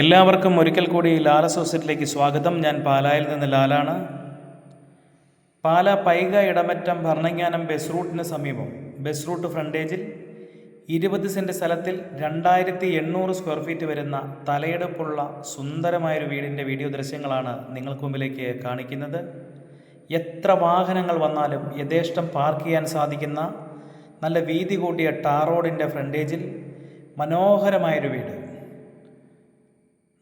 എല്ലാവർക്കും ഒരിക്കൽ കൂടി ലാല സൊസൈറ്റിയിലേക്ക് സ്വാഗതം. ഞാൻ പാലായിൽ നിന്ന് ലാലാണ്. പാല പൈക ഇടമറ്റം ഭരണങ്ങാനം ബസ് റൂട്ടിന് സമീപം. ബസ് റൂട്ട് ഫ്രണ്ടേജിൽ ഇരുപത് സെന്റ് സ്ഥലത്തിൽ രണ്ടായിരത്തി എണ്ണൂറ് സ്ക്വയർ ഫീറ്റ് വരുന്ന തലയെടുപ്പുള്ള സുന്ദരമായൊരു വീടിന്റെ വീഡിയോ ദൃശ്യങ്ങളാണ് നിങ്ങൾക്ക് മുമ്പിലേക്ക് കാണിക്കുന്നത്. എത്ര വാഹനങ്ങൾ വന്നാലും യഥേഷ്ടം പാർക്ക് ചെയ്യാൻ സാധിക്കുന്ന നല്ല വീതി കൂട്ടിയ ടാർ റോഡിന്റെ ഫ്രണ്ടേജിൽ മനോഹരമായൊരു വീട്.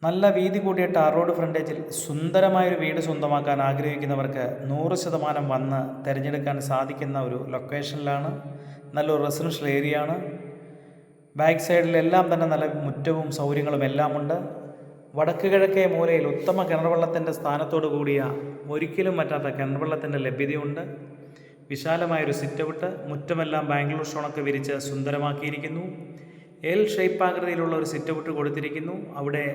നല്ല വീതി കൂടിയ ടാർ റോഡ് ഫ്രണ്ടേജിൽ സുന്ദരമായൊരു വീട് സ്വന്തമാക്കാൻ ആഗ്രഹിക്കുന്നവർക്ക് നൂറ് ശതമാനം വന്ന് തിരഞ്ഞെടുക്കാൻ സാധിക്കുന്ന ഒരു ലൊക്കേഷനിലാണ്. നല്ലൊരു റെസിഡൻഷ്യൽ ഏരിയ ആണ്. ബാക്ക് സൈഡിലെല്ലാം തന്നെ നല്ല മുറ്റവും സൗകര്യങ്ങളും എല്ലാം ഉണ്ട് വടക്ക് കിഴക്കേ മൂലയിൽ ഉത്തമ കിണർവെള്ളത്തിന്റെ സ്ഥാനത്തോടു കൂടിയ ഒരിക്കലും പറ്റാത്ത കിണർവെള്ളത്തിന്റെ ലഭ്യതയുണ്ട്. വിശാലമായൊരു സിറ്റൗട്ട് മുറ്റമെല്ലാം ബാംഗ്ലൂർ ഷോണൊക്കെ വിരിച്ച് സുന്ദരമാക്കിയിരിക്കുന്നു. എൽ ഷേപ്പ് ആകൃതിയിലുള്ള ഒരു സിറ്റൗട്ട് കൊടുത്തിരിക്കുന്നു. അവിടെ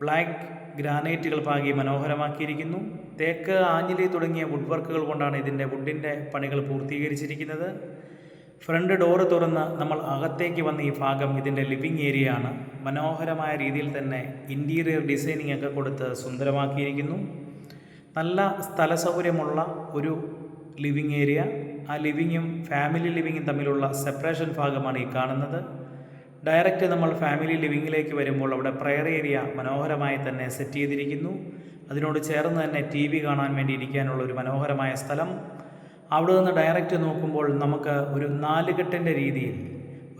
ബ്ലാക്ക് ഗ്രാനൈറ്റുകൾ പാകി മനോഹരമാക്കിയിരിക്കുന്നു. തേക്ക് ആഞ്ഞിലി തുടങ്ങിയ വുഡ് വർക്കുകൾ കൊണ്ടാണ് ഇതിന്റെ വുഡിന്റെ പണികൾ പൂർത്തീകരിച്ചിരിക്കുന്നത്. ഫ്രണ്ട് ഡോറ് തുറന്ന് നമ്മൾ അകത്തേക്ക് വന്ന ഈ ഭാഗം ഇതിന്റെ ലിവിങ് ഏരിയ ആണ് മനോഹരമായ രീതിയിൽ തന്നെ ഇന്റീരിയർ ഡിസൈനിങ് ഒക്കെ കൊടുത്ത് സുന്ദരമാക്കിയിരിക്കുന്നു. നല്ല സ്ഥല സൗകര്യമുള്ള ഒരു ലിവിങ് ഏരിയ. ആ ലിവിങ്ങും ഫാമിലി ലിവിങ്ങും തമ്മിലുള്ള സെപ്പറേഷൻ ഭാഗമാണ് ഈ കാണുന്നത്. ഡയറക്റ്റ് നമ്മൾ ഫാമിലി ലിവിങ്ങിലേക്ക് വരുമ്പോൾ അവിടെ പ്രയർ ഏരിയ മനോഹരമായി തന്നെ സെറ്റ് ചെയ്തിരിക്കുന്നു. അതിനോട് ചേർന്ന് തന്നെ ടി വി കാണാൻ വേണ്ടി ഇരിക്കാനുള്ള ഒരു മനോഹരമായ സ്ഥലം. അവിടെ നിന്ന് ഡയറക്റ്റ് നോക്കുമ്പോൾ നമുക്ക് ഒരു നാലുകെട്ടിന്റെ രീതിയിൽ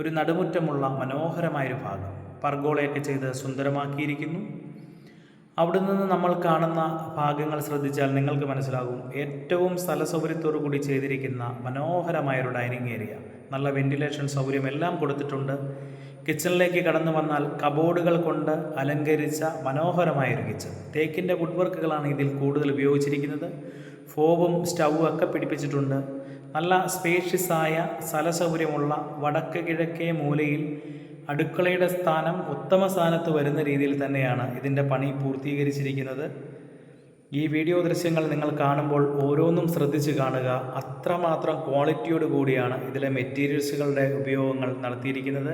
ഒരു നടുമുറ്റമുള്ള മനോഹരമായൊരു ഭാഗം പർഗോളയൊക്കെ ചെയ്ത് സുന്ദരമാക്കിയിരിക്കുന്നു. അവിടെ നിന്ന് നമ്മൾ കാണുന്ന ഭാഗങ്ങൾ ശ്രദ്ധിച്ചാൽ നിങ്ങൾക്ക് മനസ്സിലാകും. ഏറ്റവും സ്ഥല സൗകര്യത്തോടു കൂടി ചെയ്തിരിക്കുന്ന മനോഹരമായൊരു ഡൈനിങ് ഏരിയ നല്ല വെന്റിലേഷൻ സൗകര്യം എല്ലാം കൊടുത്തിട്ടുണ്ട്. കിച്ചണിലേക്ക് കടന്നു വന്നാൽ കബോർഡുകൾ കൊണ്ട് അലങ്കരിച്ച മനോഹരമായ ഒരു കിച്ചൺ തേക്കിന്റെ വുഡ് വർക്കുകളാണ് ഇതിൽ കൂടുതൽ ഉപയോഗിച്ചിരിക്കുന്നത്. ഫോവും സ്റ്റൗവും ഒക്കെ പിടിപ്പിച്ചിട്ടുണ്ട്. നല്ല സ്പേഷ്യസായ സ്ഥല സൗകര്യമുള്ള വടക്ക് കിഴക്കേ മൂലയിൽ അടുക്കളയുടെ സ്ഥാനം ഉത്തമ സ്ഥാനത്ത് വരുന്ന രീതിയിൽ തന്നെയാണ് ഇതിന്റെ പണി പൂർത്തീകരിച്ചിരിക്കുന്നത്. ഈ വീഡിയോ ദൃശ്യങ്ങൾ നിങ്ങൾ കാണുമ്പോൾ ഓരോന്നും ശ്രദ്ധിച്ച് കാണുക. അത്രമാത്രം ക്വാളിറ്റിയോട് കൂടിയാണ് ഇതിലെ മെറ്റീരിയൽസുകളുടെ ഉപയോഗങ്ങൾ നടത്തിയിരിക്കുന്നത്.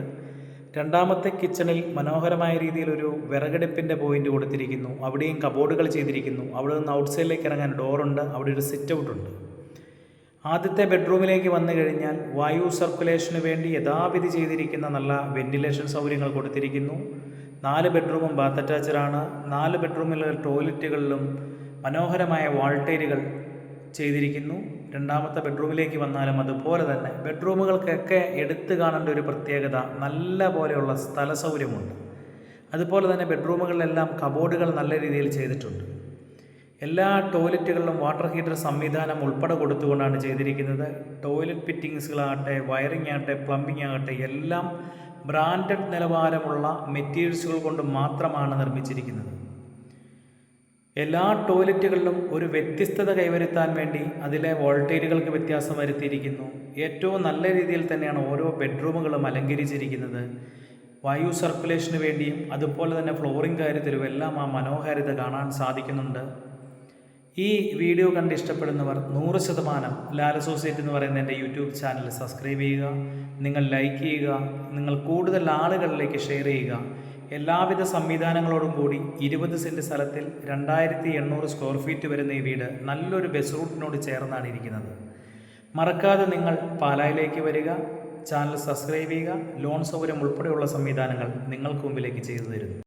രണ്ടാമത്തെ കിച്ചണിൽ മനോഹരമായ രീതിയിൽ ഒരു വിറകടുപ്പിന്റെ പോയിന്റ് കൊടുത്തിരിക്കുന്നു. അവിടെയും കബോർഡുകൾ ചെയ്തിരിക്കുന്നു. അവിടെ നിന്ന് ഔട്ട്സൈഡിലേക്ക് ഇറങ്ങാൻ ഡോറുണ്ട് അവിടെ ഒരു സിറ്റ് ഔട്ട് ഉണ്ട്. ആദ്യത്തെ ബെഡ്റൂമിലേക്ക് വന്നു കഴിഞ്ഞാൽ വായു സർക്കുലേഷന് വേണ്ടി യഥാവിധി ചെയ്തിരിക്കുന്ന നല്ല വെന്റിലേഷൻ സൗകര്യങ്ങൾ കൊടുത്തിരിക്കുന്നു. നാല് ബെഡ്റൂമും ബാത്ത് അറ്റാച്ചഡാണ് നാല് ബെഡ്റൂമിലെ ടോയ്ലറ്റുകളിലും മനോഹരമായ വാൾട്ടേരുകൾ ചെയ്തിരിക്കുന്നു. രണ്ടാമത്തെ ബെഡ്റൂമിലേക്ക് വന്നാലും അതുപോലെ തന്നെ ബെഡ്റൂമുകൾക്കൊക്കെ എടുത്തു കാണേണ്ട ഒരു പ്രത്യേകത നല്ല പോലെയുള്ള സ്ഥല സൗകര്യമുണ്ട് അതുപോലെ തന്നെ ബെഡ്റൂമുകളിലെല്ലാം കബോർഡുകൾ നല്ല രീതിയിൽ ചെയ്തിട്ടുണ്ട്. എല്ലാ ടോയ്ലറ്റുകളിലും വാട്ടർ ഹീറ്റർ സംവിധാനം ഉൾപ്പെടെ കൊടുത്തുകൊണ്ടാണ് ചെയ്തിരിക്കുന്നത്. ടോയ്ലറ്റ് ഫിറ്റിങ്സുകളാകട്ടെ വയറിംഗ് ആകട്ടെ പ്ലംബിംഗ് ആകട്ടെ എല്ലാം ബ്രാൻഡഡ് നിലവാരമുള്ള മെറ്റീരിയൽസുകൾ കൊണ്ട് മാത്രമാണ് നിർമ്മിച്ചിരിക്കുന്നത്. എല്ലാ ടോയ്ലറ്റുകളിലും ഒരു വ്യത്യസ്തത കൈവരുത്താൻ വേണ്ടി അതിലെ വോൾട്ടേജുകൾക്ക് വ്യത്യാസം വരുത്തിയിരിക്കുന്നു. ഏറ്റവും നല്ല രീതിയിൽ തന്നെയാണ് ഓരോ ബെഡ്റൂമുകളും അലങ്കരിച്ചിരിക്കുന്നത്. വായു സർക്കുലേഷന് വേണ്ടിയും അതുപോലെ തന്നെ ഫ്ലോറിംഗ് കാര്യത്തിലും എല്ലാം ആ മനോഹാരിത കാണാൻ സാധിക്കുന്നുണ്ട്. ഈ വീഡിയോ കണ്ട് ഇഷ്ടപ്പെടുന്നവർ നൂറ് ശതമാനം ലാൽ അസോസിയേറ്റ് എന്ന് പറയുന്ന എന്റെ യൂട്യൂബ് ചാനൽ സബ്സ്ക്രൈബ് ചെയ്യുക നിങ്ങൾ ലൈക്ക് ചെയ്യുക നിങ്ങൾ കൂടുതൽ ആളുകളിലേക്ക് ഷെയർ ചെയ്യുക. എല്ലാവിധ സംവിധാനങ്ങളോടും കൂടി ഇരുപത് സെന്റ് സ്ഥലത്തിൽ രണ്ടായിരത്തി എണ്ണൂറ് സ്ക്വയർ ഫീറ്റ് വരുന്ന ഈ വീട് നല്ലൊരു ബസ് റൂട്ടിനോട് ചേർന്നാണ് ഇരിക്കുന്നത്. മറക്കാതെ നിങ്ങൾ പാലായിലേക്ക് വരിക ചാനൽ സബ്സ്ക്രൈബ് ചെയ്യുക ലോൺ സൗകര്യം ഉൾപ്പെടെയുള്ള സംവിധാനങ്ങൾ നിങ്ങൾക്ക് മുമ്പിലേക്ക് ചെയ്തു തരുന്നു.